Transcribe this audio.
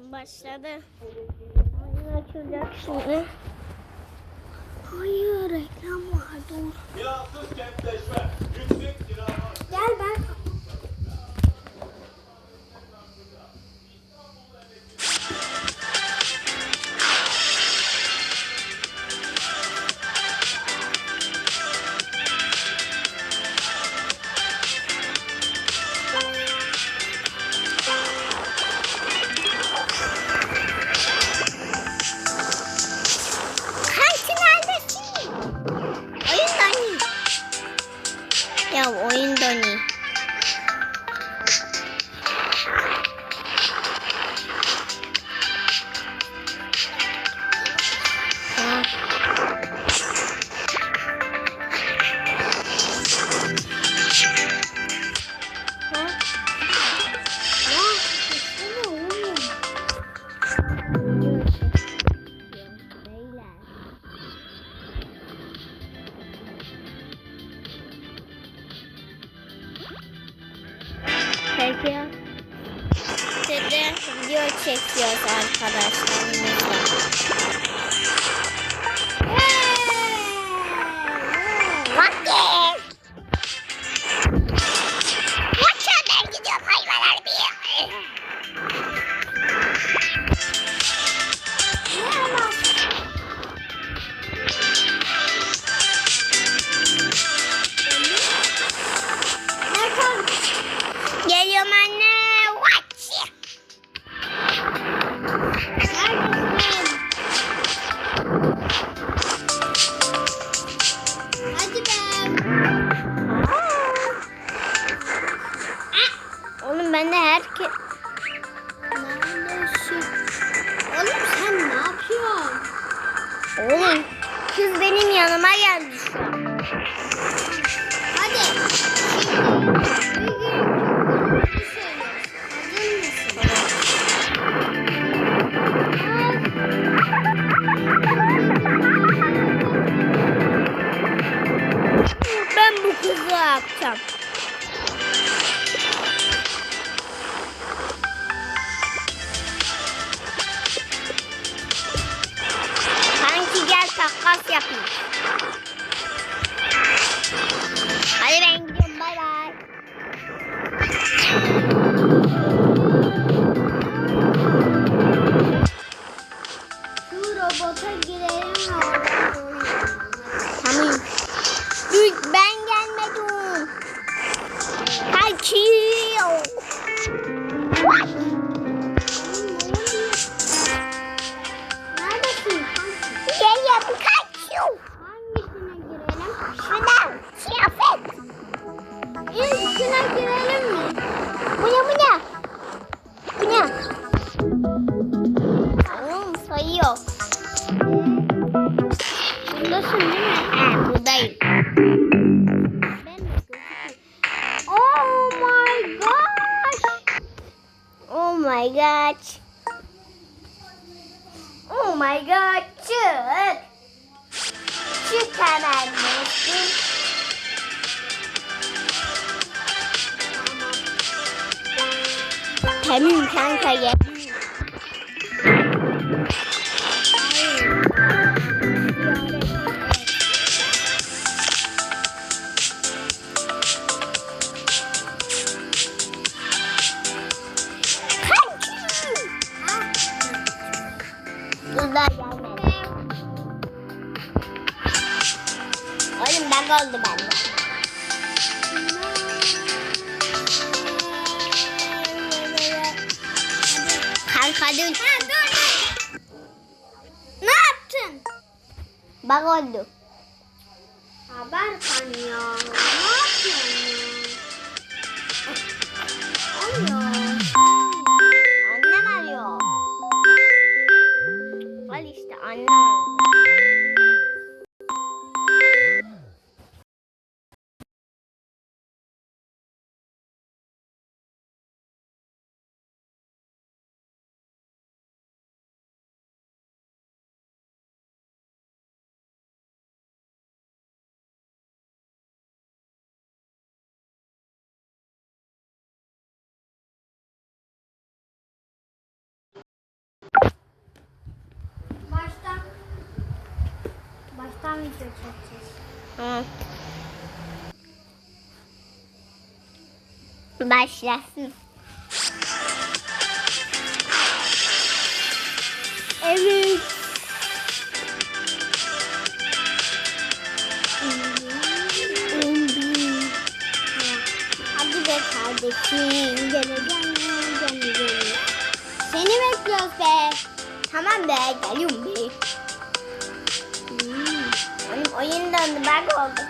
Başladı. Oyun açılacak şimdi. Hayır reklam var dur. Kirasız kentleşme, çekiyoruz arkadaşlarımızla. Hadi be. Oğlum ben de herke... Neredesin? Oğlum sen ne yapıyorsun? Oğlum kız benim yanıma geldi kızı atacağım. Kanki gel takas yapayım. Hadi ben Buradasın değil mi? He buradayım. Oh my gosh. Oh my god. Oh my god. Çık. Çık hemen Muhsin. Tamam kanka gel. Daha gelmedi. Oğlum ben oldu bende. Kanka dur. Ha, dur, dur. Ne yaptın? Bak oldu. Haber kan ya. Ne yapıyorsun Baştan video çekeceğiz. Tamam. Başlasın. Evet. Hadi be kardeşim. Geleceğim, geleceğim. Seni bekliyoruz be. Tamam be, geliyorum be. Oyun, oyun döndü, bak oldu.